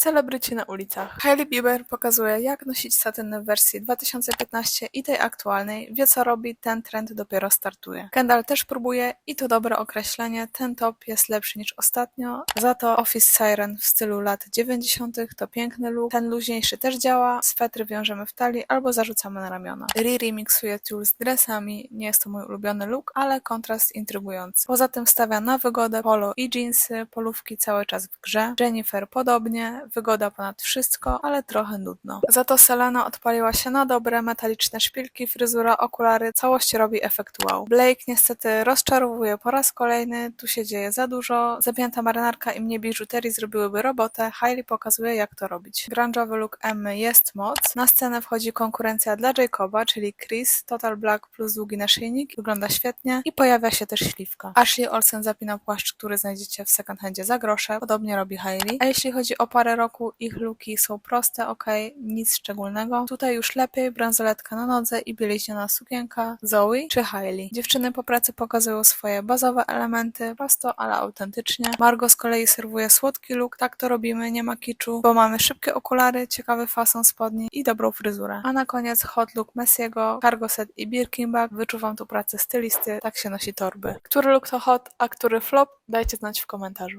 Celebryci na ulicach. Hailey Bieber pokazuje, jak nosić satynę w wersji 2015 i tej aktualnej. Wie co robi, ten trend dopiero startuje. Kendall też próbuje i to dobre określenie, ten top jest lepszy niż ostatnio. Za to Office Siren w stylu lat 90. to piękny look. Ten luźniejszy też działa. Swetry wiążemy w talii albo zarzucamy na ramiona. Riri miksuje tulle z dresami. Nie jest to mój ulubiony look, ale kontrast intrygujący. Poza tym stawia na wygodę polo i jeansy, polówki cały czas w grze. Jennifer podobnie, wygoda ponad wszystko, ale trochę nudno. Za to Selena odpaliła się na dobre, metaliczne szpilki, fryzura, okulary, całość robi efekt wow. Blake niestety rozczarowuje po raz kolejny, tu się dzieje za dużo, zapięta marynarka i mnie biżuterii zrobiłyby robotę, Hailey pokazuje jak to robić. Grunge'owy look Emmy jest moc, na scenę wchodzi konkurencja dla Jacoba, czyli Chris, Total Black plus długi naszyjnik, wygląda świetnie. I pojawia się też śliwka. Ashley Olsen zapina płaszcz, który znajdziecie w second handzie za grosze, podobnie robi Hailey, a jeśli chodzi o parę roku, ich luki są proste, ok, nic szczególnego. Tutaj już lepiej, bransoletka na nodze i bieliźniana sukienka Zoe czy Hailey. Dziewczyny po pracy pokazują swoje bazowe elementy, prosto, ale autentycznie. Margo z kolei serwuje słodki look, tak to robimy, nie ma kiczu, bo mamy szybkie okulary, ciekawy fason spodni i dobrą fryzurę. A na koniec hot look Messiego, cargo set i Birkenbag. Wyczuwam tu pracę stylisty, tak się nosi torby. Który look to hot, a który flop? Dajcie znać w komentarzu.